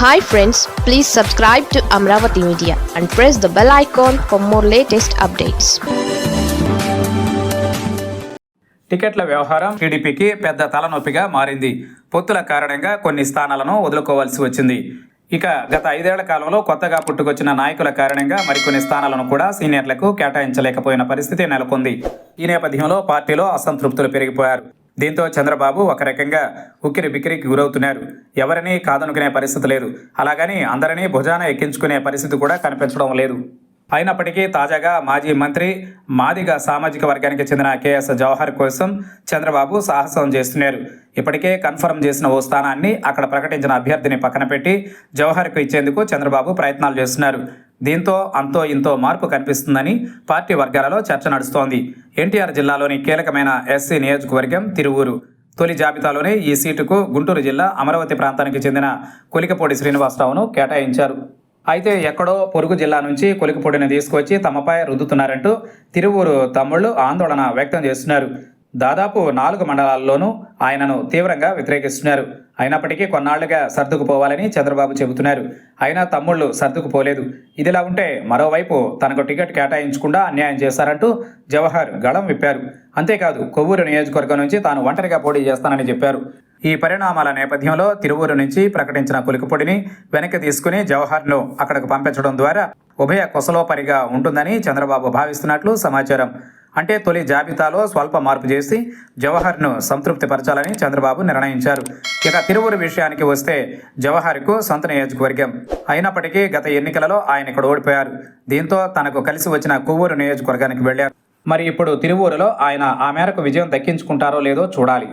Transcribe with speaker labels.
Speaker 1: Hi friends please subscribe to Amaravati media and press the bell icon for more latest updates
Speaker 2: టికెట్ల వ్యవహారం టీడీపీకి పెద్ద తలనొప్పిగా మారింది. పొత్తుల కారణంగా కొన్ని స్థానాలను వదులుకోవాల్సి వచ్చింది. ఇక గత ఐదేళ్ళ కాలంలో కొత్తగా పుట్టుకొచ్చిన నాయకుల కారణంగా మరికొన్ని స్థానాలను కూడా సీనియర్లకు కేటాయించలేకపోయిన పరిస్థితి నెలకొంది. ఈ నేపథ్యంలో పార్టీలో అసంతృప్తులు పెరిగిపోయారు. దీంతో చంద్రబాబు ఒక రకంగా ఉక్కిరి బిక్కిరికి గురవుతున్నారు. ఎవరిని కాదనుకునే పరిస్థితి లేదు. అలాగని అందరినీ భుజాన ఎక్కించుకునే పరిస్థితి కూడా కనిపించడం లేదు. అయినప్పటికీ తాజాగా మాజీ మంత్రి మాదిగ సామాజిక వర్గానికి చెందిన కేఎస్ జవహర్ కోసం చంద్రబాబు సాహసం చేస్తున్నారు. ఇప్పటికే కన్ఫర్మ్ చేసిన ఓ స్థానాన్ని అక్కడ ప్రకటించిన అభ్యర్థిని పక్కన పెట్టి జవహర్కు ఇచ్చేందుకు చంద్రబాబు ప్రయత్నాలు చేస్తున్నారు. దీంతో అంతో ఇంతో మార్పు కనిపిస్తుందని పార్టీ వర్గాలలో చర్చ నడుస్తోంది. ఎన్టీఆర్ జిల్లాలోని కీలకమైన ఎస్సీ నియోజకవర్గం తిరువూరు. తొలి జాబితాలోనే ఈ సీటుకు గుంటూరు జిల్లా అమరావతి ప్రాంతానికి చెందిన కొలికపూడి శ్రీనివాసరావును కేటాయించారు. అయితే ఎక్కడో పొరుగు జిల్లా నుంచి కొలికపూడిని తీసుకొచ్చి తమపై రుద్దుతున్నారంటూ తిరువూరు తమ్ముళ్ళు ఆందోళన వ్యక్తం చేస్తున్నారు. దాదాపు నాలుగు మండలాల్లోనూ ఆయనను తీవ్రంగా వ్యతిరేకిస్తున్నారు. అయినప్పటికీ కొన్నాళ్ళుగా సర్దుకుపోవాలని చంద్రబాబు చెబుతున్నారు. అయినా తమ్ముళ్ళు సర్దుకుపోలేదు. ఇదిలా ఉంటే మరోవైపు తనకు టికెట్ కేటాయించకుండా అన్యాయం చేశారంటూ జవహర్ గళం విప్పారు. అంతేకాదు కొవ్వూరు నియోజకవర్గం నుంచి తాను ఒంటరిగా పోటీ చేస్తానని చెప్పారు. ఈ పరిణామాల నేపథ్యంలో తిరువూరు నుంచి ప్రకటించిన పులికిపొడిని వెనక్కి తీసుకుని జవహర్ను అక్కడకు పంపించడం ద్వారా ఉభయ కుశలోపరిగా ఉంటుందని చంద్రబాబు భావిస్తున్నట్లు సమాచారం. అంటే తొలి జాబితాలో స్వల్ప మార్పు చేసి జవహర్ను సంతృప్తిపరచాలని చంద్రబాబు నిర్ణయించారు. ఇక తిరువురు విషయానికి వస్తే జవహర్కు సొంత నియోజకవర్గం. అయినప్పటికీ గత ఎన్నికలలో ఆయన ఇక్కడ ఓడిపోయారు. దీంతో తనకు కలిసి వచ్చిన కొవ్వూరు నియోజకవర్గానికి వెళ్ళారు మరి ఇప్పుడు తిరువూరులో ఆయన ఆ మేరకు విజయం దక్కించుకుంటారో లేదో చూడాలి.